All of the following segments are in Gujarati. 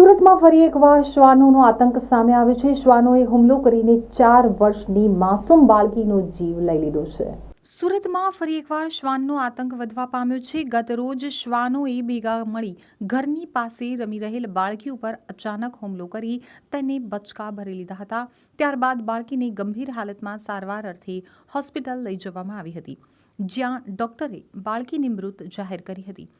સુરતમાં ફરી એકવાર શ્વાનોનો આતંક સામે આવ્યો છે. શ્વાનોએ હુમલો કરીને ચાર વર્ષની માસૂમ બાળકીનો જીવ લઈ લીધો છે. સુરતમાં ફરી એકવાર શ્વાનનો આતંક વધવા પામ્યો છે. ગત રોજ શ્વાનોએ ભેગા મળી ઘરની પાસે રમી રહેલ બાળકી ઉપર અચાનક હુમલો કરી તેને બચકા ભરી લીધા હતા. ત્યારબાદ બાળકીને ગંભીર હાલતમાં સારવાર અર્થે હોસ્પિટલ લઈ જવામાં આવી હતી, જ્યાં ડોક્ટરે બાળકીને મૃત જાહેર કરી હતી.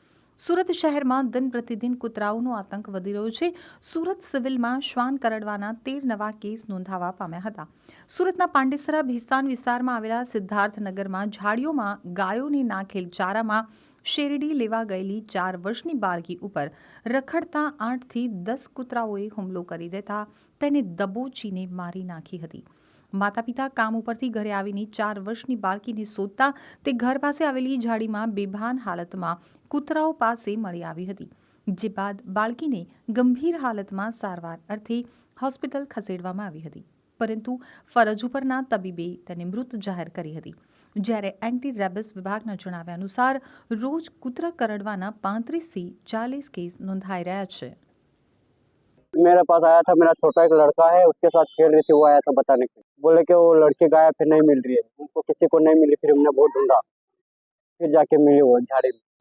સુરત શહેરમાં દિન પ્રતિદિન કૂતરાઓનો આતંક વધી રહ્યો છે. સુરત સિવિલમાં શ્વાન કરડવાના તેર નવા કેસ નોંધાવા પામ્યા હતા. સુરતના પાંડેસરા ભીસાન વિસ્તારમાં આવેલા સિદ્ધાર્થનગરમાં ઝાડીઓમાં ગાયોને નાખેલ ચારામાં શેરડી લેવા ગયેલી ચાર વર્ષની બાળકી ઉપર રખડતા આઠથી દસ કૂતરાઓએ હુમલો કરી દેતા તેને દબોચીને મારી નાખી હતી. માતા પિતા કામ ઉપરથી ઘરે આવીને ચાર વર્ષની બાળકીને શોધતા તે ઘર પાસે આવેલી ઝાડીમાં બેભાન હાલતમાં કૂતરાઓ પાસે મળી આવી હતી જે બાદ બાળકીને ગંભીર હાલતમાં સારવાર અર્થે હોસ્પિટલ ખસેડવામાં આવી હતી પરંતુ ફરજ ઉપરના તબીબે તેને મૃત જાહેર કરી હતી જ્યારે એન્ટી રેબિસ વિભાગના જણાવ્યા અનુસાર રોજ કૂતરા કરડવાના પાંત્રીસથી ચાલીસ કેસ નોંધાઈ રહ્યા છે मेरे पास आया था मेरा छोटा एक लड़का है उसके साथ खेल रही थी वो आया था बताने के लिए। बोले कि वो लड़की गायब फिर नहीं मिल रही है उनको किसी को नहीं मिली फिर हमने बहुत ढूंढा फिर जाके मिली वो झाड़ी में